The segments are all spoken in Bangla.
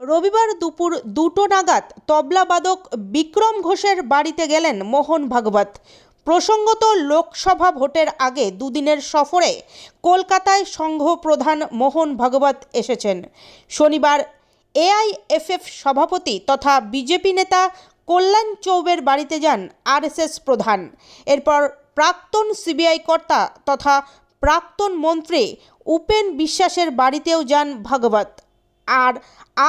রবিবার দুপুর দুটো নাগাদ তবলাবাদক বিক্রম ঘোষের বাড়িতে গেলেন মোহন ভাগবত। প্রসঙ্গত লোকসভা ভোটের আগে দুদিনের সফরে কলকাতায় সংঘ প্রধান মোহন ভাগবত এসেছেন। শনিবার এআইএফএফ সভাপতি তথা বিজেপি নেতা কল্যাণ চৌবের বাড়িতে যান আরএসএস প্রধান। এরপর প্রাক্তন সিবিআই কর্তা তথা প্রাক্তন মন্ত্রী উপেন বিশ্বাসের বাড়িতেও যান ভাগবত। আর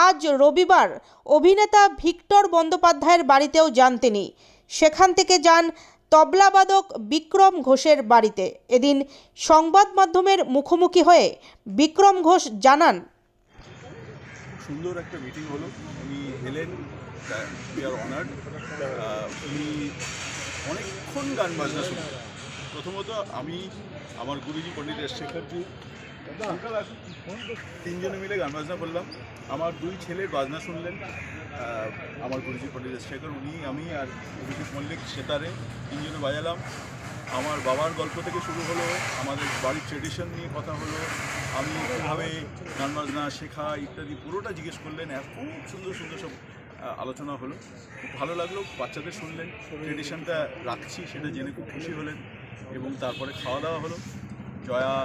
আজ রবিবার অভিনেতা ভিক্টর বন্দ্যোপাধ্যায়ের বাড়িতেও যান তিনি। সেখান থেকে যান তবলাবাদক বিক্রম ঘোষের বাড়িতে। এদিন সংবাদ মাধ্যমের মুখোমুখি হয়ে বিক্রম ঘোষ জানান সুন্দর একটা মিটিং হলো। উনি এলেন উনি অনেকক্ষণ গান বাজনা শুনলেন প্রথমত আমি, আমার গুরুজি পণ্ডিত শেখরজি তিনজনে মিলে গান বাজনা করলাম। আমার দুই ছেলের বাজনা শুনলেন। আমার গুরুজি পণ্ডিত শেখর উনি, আমি আর অভিজিৎ মল্লিক সেতারে তিনজনে বাজালাম। আমার বাবার গল্প থেকে শুরু হলো, আমাদের বাড়ির ট্রেডিশন নিয়ে কথা হলো। আমি কীভাবে গান বাজনা শেখা ইত্যাদি পুরোটা জিজ্ঞেস করলেন। খুব সুন্দর সুন্দর সব আলোচনা হলো। খুব ভালো লাগল, বাচ্চাদের শুনলেন। ট্রেডিশনটা রাখছি, সেটা জেনে খুব খুশি হলেন। এবং তারপরে খাওয়া দাওয়া হলো। জয়া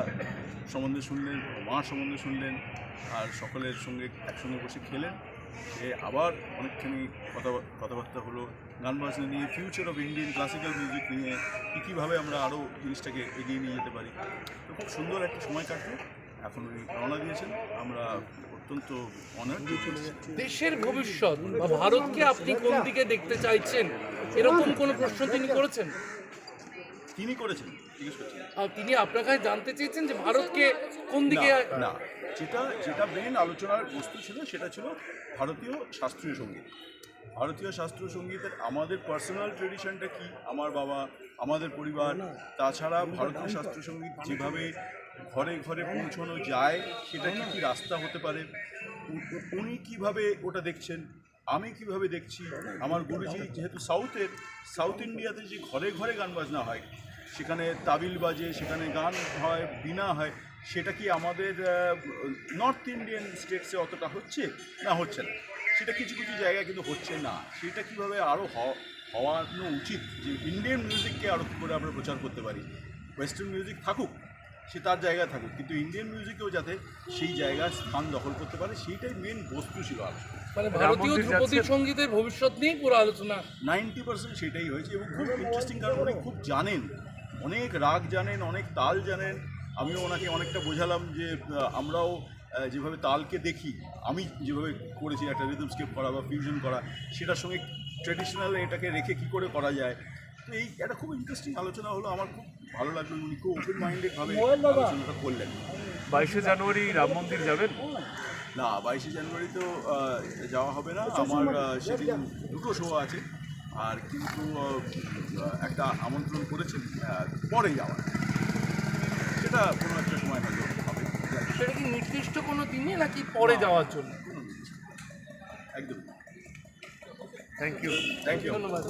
সম্বন্ধে শুনলেন, মা সম্বন্ধে শুনলেন, আর সকলের সঙ্গে একসঙ্গে বসে খেলেন। সে আবার অনেকখানি কথা, কথাবার্তা হলো, গান বাজনা নিয়ে future of Indian classical music নিয়ে, কী কীভাবে আমরা আরও জিনিসটাকে এগিয়ে নিয়ে যেতে পারি। তো খুব সুন্দর একটা সময় কাটলো। এখন উনি রওনা দিয়েছেন। আমরা অত্যন্ত অনার দেশের ভবিষ্যৎ বা ভারতকে আপনি কোন দিকে দেখতে চাইছেন? এরকম কোনো প্রশ্ন তিনি করেছেন? তিনি করেছেন? জিজ্ঞেস করছেন তিনি আপনার কাছে জানতে চেয়েছেন যে ভারতকে কোন দিকে না, যেটা যেটা মেন আলোচনার বস্তু ছিল সেটা ছিল ভারতীয় শাস্ত্রীয় সংগীত। ভারতীয় শাস্ত্রীয় সঙ্গীতের আমাদের পার্সোনাল ট্রেডিশনটা কি? আমার বাবা আমাদের পরিবার তাছাড়া ভারতীয় শাস্ত্রীয় সংগীত যেভাবে ঘরে ঘরে পৌঁছানো যায় সেটা কি কি রাস্তা হতে পারে? উনি কীভাবে ওটা দেখছেন? আমি কীভাবে দেখছি? আমার গুরুজি যেহেতু সাউথের সাউথ ইন্ডিয়াতে যে ঘরে ঘরে গান বাজনা হয় সেখানে তাবিল বাজে সেখানে গান হয় বিনা হয় সেটা কি আমাদের নর্থ ইন্ডিয়ান স্টেটসে অতটা হচ্ছে? না হচ্ছে না। সেটা কিছু কিছু জায়গায় কিন্তু হচ্ছে না। সেটা কীভাবে আরও হওয়ানো উচিত যে ইন্ডিয়ান মিউজিককে আরও কী করে আমরা প্রচার করতে পারি? ওয়েস্টার্ন মিউজিক থাকুক সে তার জায়গায় থাকুক কিন্তু ইন্ডিয়ান মিউজিকেও যাতে সেই জায়গায় স্থান দখল করতে পারে সেইটাই মেন বস্তু ছিল আলোচনা। মানে ভারতীয় ধ্রুপদী সঙ্গীতের ভবিষ্যৎ নিয়ে পুরো আলোচনা। নাইনটি পার্সেন্ট সেটাই হয়েছে এবং খুব ইন্টারেস্টিং কারণ উনি খুব জানেন। অনেক রাগ জানেন অনেক তাল জানেন। আমিও ওনাকে অনেকটা বোঝালাম যে আমরাও যেভাবে তালকে দেখি আমি যেভাবে করেছি একটা রিদম স্কেপ করা বা ফিউশন করা সেটার সঙ্গে ট্রেডিশনাল এটাকে রেখে কি করে করা যায়। তো এই একটা খুব ইন্টারেস্টিং আলোচনা হলো আমার খুব ভালো লাগল উনি খুব ওপেন মাইন্ডেডভাবে আলোচনাটা করলেন। বাইশে জানুয়ারি রাম মন্দির যাবেন? না বাইশে জানুয়ারি তো যাওয়া হবে না। আমার সেদিন দুটো শো আছে। আর কিন্তু একটা আমন্ত্রণ করেছেন পরে যাওয়ার সেটা কোনো একটা সময় হয়তো হবে। সেটা কি নির্দিষ্ট কোনো দিনই নাকি পরে যাওয়ার জন্য? একদম থ্যাংক ইউ থ্যাংক ইউ ধন্যবাদ।